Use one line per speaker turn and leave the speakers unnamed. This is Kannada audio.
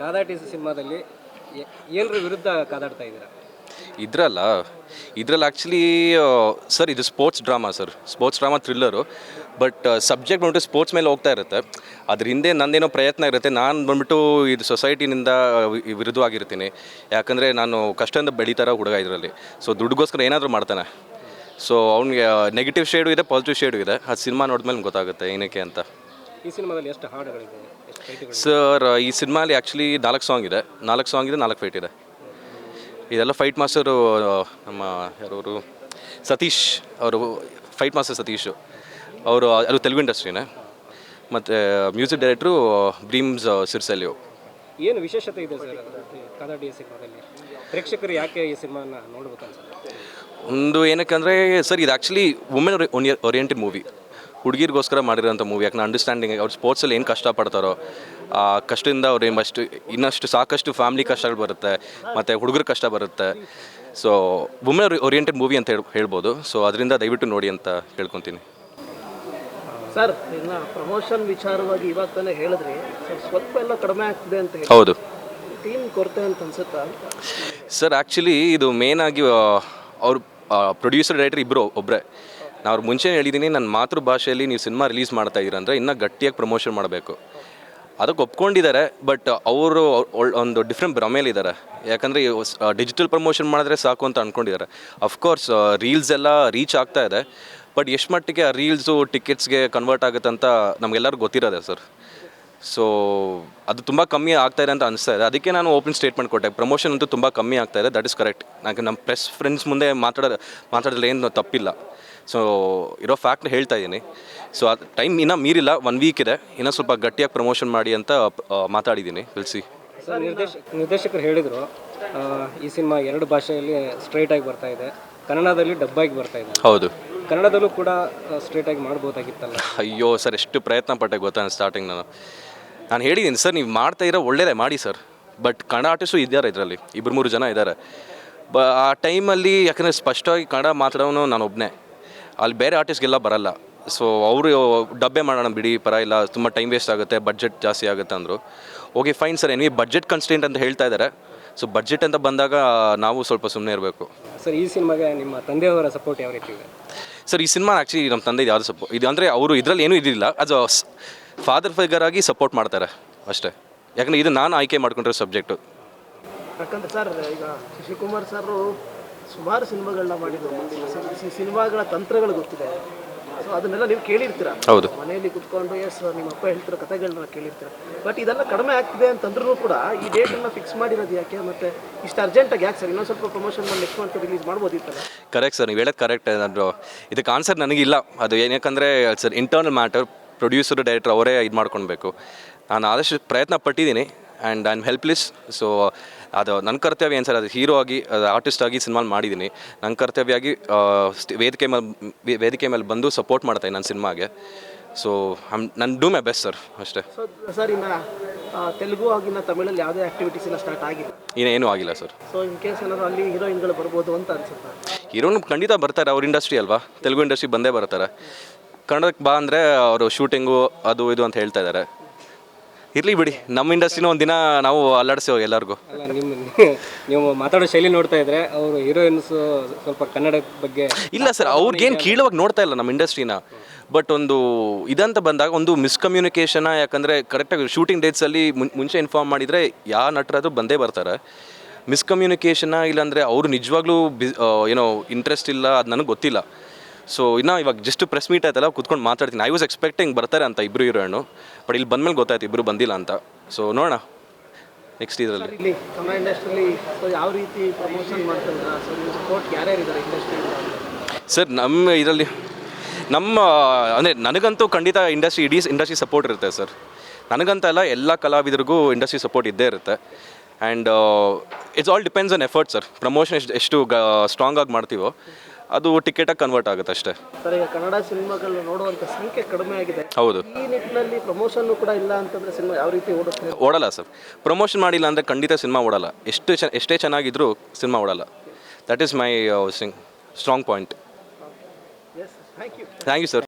ಕಾದಾಟಿ ಸಿನಿಮಾದಲ್ಲಿ ಏನರ ವಿರುದ್ಧ ಕಾದಾಡ್ತಾ ಇದ್ದೀರಾ?
ಇದ್ರಲ್ಲ ಇದ್ರಲ್ಲಿ ಆ್ಯಕ್ಚುಲಿ ಸರ್ ಇದು sports drama sir. Sports drama thriller but subject ಬಂದ್ಬಿಟ್ಟು ಸ್ಪೋರ್ಟ್ಸ್ ಮೇಲೆ ಹೋಗ್ತಾ ಇರುತ್ತೆ. ಅದ್ರ ಹಿಂದೆ ನಂದೇನೋ ಪ್ರಯತ್ನ ಇರುತ್ತೆ. ನಾನು ಬಂದ್ಬಿಟ್ಟು ಇದು ಸೊಸೈಟಿನಿಂದ ವಿರುದ್ಧವಾಗಿರ್ತೀನಿ. ಯಾಕಂದರೆ ನಾನು ಕಷ್ಟದಿಂದ ಬೆಳೀತಾರ ಹುಡುಗ ಇದರಲ್ಲಿ. ಸೊ ದುಡ್ಡುಗೋಸ್ಕರ ಏನಾದರೂ ಮಾಡ್ತಾನೆ. ಸೊ ಅವ್ನಿಗೆ ನೆಗೆಟಿವ್ ಶೇಡು ಇದೆ ಪಾಸಿಟಿವ್ ಶೇಡು ಇದೆ. ಅದು ಸಿನಿಮಾ ನೋಡಿದ್ಮೇಲೆ ಗೊತ್ತಾಗುತ್ತೆ ಏನಕ್ಕೆ ಅಂತ.
ಈ ಸಿನಿಮಾದಲ್ಲಿ ಎಷ್ಟು ಹಾಡುಗಳಿದೆ
ಸರ್ ಈ ಸಿನಿಮಾಲಿ ಆ್ಯಕ್ಚುಲಿ ನಾಲ್ಕು ಸಾಂಗ್ ಇದೆ. ನಾಲ್ಕು ಸಾಂಗ್ ಇದೆ ನಾಲ್ಕು ಫೈಟ್ ಇದೆ. ಇದೆಲ್ಲ ಫೈಟ್ ಮಾಸ್ಟರು ನಮ್ಮ ಯಾರವರು? ಸತೀಶ್ ಅವರು ಫೈಟ್ ಮಾಸ್ಟರ್ ಸತೀಶು. ಅವರು ಅದು ತೆಲುಗು ಇಂಡಸ್ಟ್ರಿನೇ. ಮತ್ತು ಮ್ಯೂಸಿಕ್ ಡೈರೆಕ್ಟ್ರು ಬ್ರೀಮ್ಸ್ ಸಿರ್ಸಲ್ಯು.
ಏನು ವಿಶೇಷತೆ ಇದೆ ಸರ್ ಸಿನಿಮಾದಲ್ಲಿ? ಪ್ರೇಕ್ಷಕರು ಯಾಕೆ ಈ ಸಿನಿಮಾನ ನೋಡ್ಬೇಕು ಅನ್ಸುತ್ತೆ?
ಒಂದು ಏನಕ್ಕೆ ಅಂದರೆ ಸರ್ ಇದು ಆ್ಯಕ್ಚುಲಿ ವುಮೆನ್ ಓರಿಯೆಂಟೆಡ್ ಮೂವಿ ಹುಡುಗಿರಿಗೋಸ್ಕರ ಮಾಡಿರೋಂಥ ಮೂವಿ ಯಾಕಂದ್ರೆ ಅಂಡರ್ಸ್ಟ್ಯಾಂಡಿಂಗ್ ಅವ್ರು ಸ್ಪೋರ್ಟ್ಸಲ್ಲಿ ಏನು ಕಷ್ಟಪಡ್ತಾರೋ ಆ ಕಷ್ಟದಿಂದ ಅವ್ರು ಏನಷ್ಟು ಇನ್ನಷ್ಟು ಸಾಕಷ್ಟು ಫ್ಯಾಮ್ಲಿ ಕಷ್ಟಗಳು ಬರುತ್ತೆ ಮತ್ತು ಹುಡುಗರು ಕಷ್ಟ ಬರುತ್ತೆ. ಸೊ ವುಮೆನ್ ಓರಿಯೆಂಟೆಡ್ ಮೂವಿ ಅಂತ ಹೇಳಿ ಹೇಳ್ಬೋದು. ಸೊ ಅದರಿಂದ ದಯವಿಟ್ಟು ನೋಡಿ ಅಂತ ಹೇಳ್ಕೊತೀನಿ.
ಸರ್ ಇನ್ನು ಪ್ರಮೋಷನ್ ವಿಚಾರವಾಗಿ ಇವಾಗ ತಾನೇ ಹೇಳಿದ್ರಿ ಸ್ವಲ್ಪ ಎಲ್ಲ ಕಡಿಮೆ ಆಗ್ತಿದೆ ಅಂತ
ಹೌದು.
ಟೀಮ್ ಕೊರತೆ ಅಂತ ಅನ್ಸುತ್ತಾ?
ಸರ್ ಆ್ಯಕ್ಚುಲಿ ಇದು ಮೇನ್ ಆಗಿ ಅವ್ರು ಪ್ರೊಡ್ಯೂಸರ್ ಡೈರೆಕ್ಟರ್ ಇಬ್ಬರು ಒಬ್ಬರೇ ಅವ್ರು ಮುಂಚೆ ಹೇಳಿದ್ದೀನಿ ನನ್ನ ಮಾತೃಭಾಷೆಯಲ್ಲಿ ನೀವು ಸಿನಿಮಾ ರಿಲೀಸ್ ಮಾಡ್ತಾ ಇದ್ದೀರ ಅಂದರೆ ಇನ್ನೂ ಗಟ್ಟಿಯಾಗಿ ಪ್ರಮೋಷನ್ ಮಾಡಬೇಕು. ಅದಕ್ಕೆ ಒಪ್ಕೊಂಡಿದ್ದಾರೆ ಬಟ್ ಅವರು ಒಂದು ಡಿಫ್ರೆಂಟ್ ಭ್ರಮೇಲಿದ್ದಾರೆ ಯಾಕಂದರೆ ಡಿಜಿಟಲ್ ಪ್ರಮೋಷನ್ ಮಾಡಿದ್ರೆ ಸಾಕು ಅಂತ ಅಂದ್ಕೊಂಡಿದ್ದಾರೆ ಅಫ್ಕೋರ್ಸ್ ರೀಲ್ಸ್ ಎಲ್ಲ ರೀಚ್ ಆಗ್ತಾ ಇದೆ, ಬಟ್ ಎಷ್ಟು ಮಟ್ಟಿಗೆ ಆ ರೀಲ್ಸು ಟಿಕೆಟ್ಸ್ಗೆ ಕನ್ವರ್ಟ್ ಆಗುತ್ತೆ ಅಂತ ನಮಗೆಲ್ಲರಿಗೂ ಗೊತ್ತಿರೋದೆ ಸರ್. ಸೊ ಅದು ತುಂಬ ಕಮ್ಮಿ ಆಗ್ತಾ ಇದೆ ಅಂತ ಅನಿಸ್ತಾ ಇದೆ. ಅದಕ್ಕೆ ನಾನು ಓಪನ್ ಸ್ಟೇಟ್ಮೆಂಟ್ ಕೊಟ್ಟೆ. ಪ್ರಮೋಷನ್ ಅಂತೂ ತುಂಬ ಕಮ್ಮಿ ಆಗ್ತಾ ಇದೆ. ದಟ್ ಇಸ್ ಕರೆಕ್ಟ್ ನನಗೆ ನಮ್ಮ ಪ್ರೆಸ್ ಫ್ರೆಂಡ್ಸ್ ಮುಂದೆ ಮಾತಾಡೋದು, ಮಾತಾಡೋದ್ರಲ್ಲಿ ಏನು ತಪ್ಪಿಲ್ಲ. ಸೊ ಇರೋ ಫ್ಯಾಕ್ಟ್ ಹೇಳ್ತಾ ಇದ್ದೀನಿ ಸೊ ಅದು ಟೈಮ್ ಇನ್ನೂ ಮೀರಿಲ್ಲ ಒನ್ ವೀಕ್ ಇದೆ. ಇನ್ನೂ ಸ್ವಲ್ಪ ಗಟ್ಟಿಯಾಗಿ ಪ್ರಮೋಷನ್ ಮಾಡಿ ಅಂತ ಆ, ಮಾತಾಡಿದ್ದೀನಿ ತಿಳಿಸಿ
ಸರ್ ನಿರ್ದೇಶಕ ನಿರ್ದೇಶಕರು ಹೇಳಿದರು ಈ ಸಿನಿಮಾ ಎರಡು ಭಾಷೆಯಲ್ಲಿ ಸ್ಟ್ರೈಟ್ ಆಗಿ ಬರ್ತಾ ಇದೆ. ಕನ್ನಡದಲ್ಲಿ ಡಬ್ಬಾಗಿ ಬರ್ತಾ ಇದೆ
ಹೌದು.
ಕನ್ನಡದಲ್ಲೂ ಕೂಡ ಸ್ಟ್ರೈಟ್ ಆಗಿ ಮಾಡ್ಬೋದಾಗಿತ್ತಲ್ಲ?
ಅಯ್ಯೋ ಸರ್ ಎಷ್ಟು ಪ್ರಯತ್ನ ಪಟ್ಟೆ ಗೊತ್ತಾ ಸ್ಟಾರ್ಟಿಂಗ್ ನಾನು. ನಾನು ಹೇಳಿದ್ದೀನಿ ಸರ್ ನೀವು ಮಾಡ್ತಾ ಇರೋ ಒಳ್ಳೇದೇ ಮಾಡಿ ಸರ್. ಬಟ್ ಕನ್ನಡ ಆರ್ಟಿಸ್ಟು ಇದ್ದಾರೆ ಇದರಲ್ಲಿ? ಇಬ್ಬರು ಮೂರು ಜನ ಇದ್ದಾರೆ ಬ ಆ ಟೈಮಲ್ಲಿ ಯಾಕಂದರೆ ಸ್ಪಷ್ಟವಾಗಿ ಕನ್ನಡ ಮಾತಾಡೋನು ನಾನು ಒಬ್ಬನೇ ಅಲ್ಲಿ ಬೇರೆ ಆರ್ಟಿಸ್ಟ್ಗೆಲ್ಲ ಬರಲ್ಲ. ಸೊ ಅವರು ಡಬ್ಬೆ ಮಾಡೋಣ ಬಿಡಿ ಪರ ಇಲ್ಲ ತುಂಬ ಟೈಮ್ ವೇಸ್ಟ್ ಆಗುತ್ತೆ ಬಜೆಟ್ ಜಾಸ್ತಿ ಆಗುತ್ತೆ ಅಂದರು. Okay fine sir any budget constant ಅಂತ ಹೇಳ್ತಾ ಇದ್ದಾರೆ ಸೊ ಬಜೆಟ್ ಅಂತ ಬಂದಾಗ ನಾವು ಸ್ವಲ್ಪ ಸುಮ್ಮನೆ ಇರಬೇಕು.
ಸರ್ ಈ ಸಿನಿಮಾಗೆ ನಿಮ್ಮ ತಂದೆಯವರ ಸಪೋರ್ಟ್ ಯಾವ ರೀತಿ ಇದೆ?
ಸರ್ ಈ ಸಿನಿಮಾ ಆ್ಯಕ್ಚುಲಿ ನಮ್ಮ ತಂದೆ ಯಾವುದು ಸಪೋರ್ಟ್ ಇದು ಅಂದರೆ ಅವರು ಇದರಲ್ಲಿ ಏನೂ ಇದಿಲ್ಲ ಅದು ಫಾದರ್ ಫಿಗರ್ ಆಗಿ ಸಪೋರ್ಟ್ ಮಾಡ್ತಾರೆ ಅಷ್ಟೇ. ಯಾಕಂದರೆ ಇದು ನಾನು ಆಯ್ಕೆ ಮಾಡ್ಕೊಂಡಿರೋ ಸಬ್ಜೆಕ್ಟು
ಯಾಕಂದ್ರೆ ಸರ್ ಈಗ ಶಶಿಕುಮಾರ್ ಸರ್ ಸುಮಾರು ಸಿನಿಮಾಗಳನ್ನ ಮಾಡಿದ್ರು. ಸಿನಿಮಾಗಳ ತಂತ್ರಗಳು ಗೊತ್ತಿದೆ. ಸೊ ಅದನ್ನೆಲ್ಲ ನೀವು ಕೇಳಿರ್ತೀರ.
ಹೌದು.
ಮನೆಯಲ್ಲಿ ಕುತ್ಕೊಂಡು ಎಸ್ ನಿಮ್ಮ ಅಪ್ಪ ಹೇಳ್ತಿರೋ ಕಥೆಗಳನ್ನ ಕೇಳಿರ್ತೀರ. ಬಟ್ ಇದೆಲ್ಲ ಕಡಿಮೆ ಆಗ್ತಿದೆ ಅಂತಂದ್ರೂ ಕೂಡ ಈ ಡೇಟನ್ನು ಫಿಕ್ಸ್ ಮಾಡಿರೋದು ಯಾಕೆ? ಮತ್ತೆ ಇಷ್ಟು ಅರ್ಜೆಂಟಾಗಿ ಯಾಕೆ ಸರ್ ಇನ್ನೊಂದು ಸ್ವಲ್ಪ ಪ್ರಮೋಷನ್ ಮಾಡಿ ನೆಕ್ಸ್ಟ್ ಮಂತ್ ರಿಲೀಸ್ ಮಾಡ್ಬೋದಿತ್ತಲ್ಲ
ಕರೆಕ್ಟ್ ಸರ್ ನೀವು ಹೇಳೋದು ಕರೆಕ್ಟ್ ನಾನು ಇದಕ್ಕೆ ಆನ್ಸರ್ ನನಗಿಲ್ಲ. ಅದು ಏನಕ್ಕಂದರೆ sir internal matter producer director ಅವರೇ ಇದು ಮಾಡ್ಕೊಳ್ಬೇಕು. ನಾನು ಆದಷ್ಟು ಪ್ರಯತ್ನ ಪಟ್ಟಿದ್ದೀನಿ and I am helpless so ಅದು ನನ್ನ ಕರ್ತವ್ಯ ಏನು ಸರ್ ಅದು ಹೀರೋ ಆಗಿ ಆರ್ಟಿಸ್ಟ್ ಆಗಿ ಸಿನಿಮಾ ಮಾಡಿದ್ದೀನಿ ನನ್ನ ಕರ್ತವ್ಯ ಆಗಿ ವೇದಿಕೆ ಮೇಲೆ ವೇದಿಕೆ ಮೇಲೆ ಬಂದು ಸಪೋರ್ಟ್ ಮಾಡ್ತೀನಿ ನನ್ನ ಸಿನಿಮಾಗೆ ಸೊ ಐಮ್ ನನ್ನ ಡೂ ಮೈ ಬೆಸ್ಟ್ ಸರ್ ಅಷ್ಟೇ.
ಸರ್ ಇನ್ನು ತೆಲುಗು ಆಗಿನ ತಮಿಳಲ್ಲಿ ಯಾವುದೇ ಆಕ್ಟಿವಿಟೀಸ್ ಎಲ್ಲ ಸ್ಟಾರ್ಟ್ ಆಗಿಲ್ಲ?
ಇನ್ನೇನು ಆಗಿಲ್ಲ ಸರ್
ಸೊ ಇನ್ ಕೇಸ್ ಏನಾದ್ರು ಅಲ್ಲಿ ಹೀರೋಯಿನ್ಗಳು ಬರ್ಬೋದು ಅಂತ ಅನ್ಸುತ್ತೆ?
ಹೀರೋನು ಖಂಡಿತ ಬರ್ತಾರೆ ಅವ್ರ ಇಂಡಸ್ಟ್ರಿ ಅಲ್ವಾ? ತೆಲುಗು ಇಂಡಸ್ಟ್ರಿ ಬಂದೇ ಬರ್ತಾರೆ. ಕನ್ನಡಕ್ಕೆ ಬಾ ಅಂದರೆ ಅವರು ಶೂಟಿಂಗು ಅದು ಇದು ಅಂತ ಹೇಳ್ತಾ ಇದ್ದಾರೆ ಇರಲಿ ಬಿಡಿ ನಮ್ಮ ಇಂಡಸ್ಟ್ರಿನ ಒಂದು ದಿನ ನಾವು ಅಲ್ಲಾಡಿಸಿ ಎಲ್ಲರಿಗೂ.
ಅಲ್ಲ ನಿಮ್ಮ ನೀವು ಮಾತಾಡೋ ಶೈಲಿ ನೋಡ್ತಾ ಇದ್ರೆ ಅವರು ಹೀರೋಯಿನ್ಸ್ ಸ್ವಲ್ಪ ಕನ್ನಡ ಬಗ್ಗೆ
ಇಲ್ಲ ಸರ್ ಅವ್ರಿಗೇನು ಕೀಳವಾಗಿ ನೋಡ್ತಾ ಇಲ್ಲ ನಮ್ಮ ಇಂಡಸ್ಟ್ರಿನ ಬಟ್ ಒಂದು ಇದಂತ ಬಂದಾಗ ಒಂದು ಮಿಸ್ಕಮ್ಯುನಿಕೇಷನ ಯಾಕಂದರೆ ಕರೆಕ್ಟಾಗಿ ಶೂಟಿಂಗ್ ಡೇಟ್ಸಲ್ಲಿ ಮುಂಚೆ ಇನ್ಫಾರ್ಮ್ ಮಾಡಿದರೆ ಯಾವ ನಟರಾದರೂ ಬಂದೇ ಬರ್ತಾರೆ. ಮಿಸ್ಕಮ್ಯುನಿಕೇಶನ್ ಇಲ್ಲಾಂದರೆ ಅವರು ನಿಜವಾಗ್ಲೂ ಬಿ ಏನೋ ಇಂಟ್ರೆಸ್ಟ್ ಇಲ್ಲ ಅದು ನನಗೆ ಗೊತ್ತಿಲ್ಲ. ಸೊ ಇನ್ನು ಇವಾಗ ಜಸ್ಟ್ ಪ್ರೆಸ್ ಮೀಟ್ ಆಯ್ತಲ್ಲ ಕುತ್ಕೊಂಡು ಮಾತಾಡ್ತೀನಿ. ಐ ವಾಸ್ ಎಕ್ಸ್ಪೆಕ್ಟಿಂಗ್ ಬರ್ತಾರೆ ಅಂತ ಇಬ್ಬರು ಹೀರೋಯಿನು ಬಟ್ ಇಲ್ಲಿ ಬಂದಮೇಲೆ ಗೊತ್ತಾಯ್ತು ಇಬ್ಬರು ಬಂದಿಲ್ಲ ಅಂತ. ಸೊ ನೋಡೋಣ. ನೆಕ್ಸ್ಟ್ ಇದರಲ್ಲಿ.
ಇಲ್ಲಿ ಕನ್ನಡ ಯಾವ ರೀತಿ ಪ್ರಮೋಷನ್
ಸರ್ ನಮ್ಮ ಇದರಲ್ಲಿ ನಮ್ಮ ಅಂದರೆ ನನಗಂತೂ ಖಂಡಿತ ಇಂಡಸ್ಟ್ರಿ ಇಡೀ ಇಂಡಸ್ಟ್ರಿ ಸಪೋರ್ಟ್ ಇರುತ್ತೆ ಸರ್ ನನಗಂತ ಅಲ್ಲ ಎಲ್ಲ ಕಲಾವಿದರಿಗೂ ಇಂಡಸ್ಟ್ರಿ ಸಪೋರ್ಟ್ ಇದ್ದೇ ಇರುತ್ತೆ. And it's all depends on effort sir promotion ಎಷ್ಟು ಎಷ್ಟು ಗ ಸ್ಟ್ರಾಂಗ್ ಆಗಿ ಮಾಡ್ತೀವೋ. ಅದು ಟಿಕೆಟಾಗಿ ಕನ್ವರ್ಟ್ ಆಗುತ್ತೆ ಅಷ್ಟೇ
ಸರ್ ಈಗ ಕನ್ನಡ ಸಿನಿಮಾಗಳನ್ನ ನೋಡುವಂತ ಸಂಖ್ಯೆ ಕಡಿಮೆ ಆಗಿದೆ.
ಹೌದು.
ಈ ನಿಟ್ಟಿನಲ್ಲಿ ಪ್ರಮೋಷನ್ ಕೂಡ ಇಲ್ಲ ಅಂತಂದ್ರೆ ಸಿನಿಮಾ ಯಾವ ರೀತಿ ಓಡುತ್ತೆ?
ಓಡಲ್ಲ ಸರ್. ಪ್ರಮೋಷನ್ ಮಾಡಿಲ್ಲ ಅಂದರೆ ಖಂಡಿತ ಸಿನಿಮಾ ಓಡಲ್ಲ. ಎಷ್ಟು ಚೆ ಎಷ್ಟೇ ಚೆನ್ನಾಗಿದ್ರೂ cinema ಓಡಲ್ಲ. That is my sing strong point thank you sir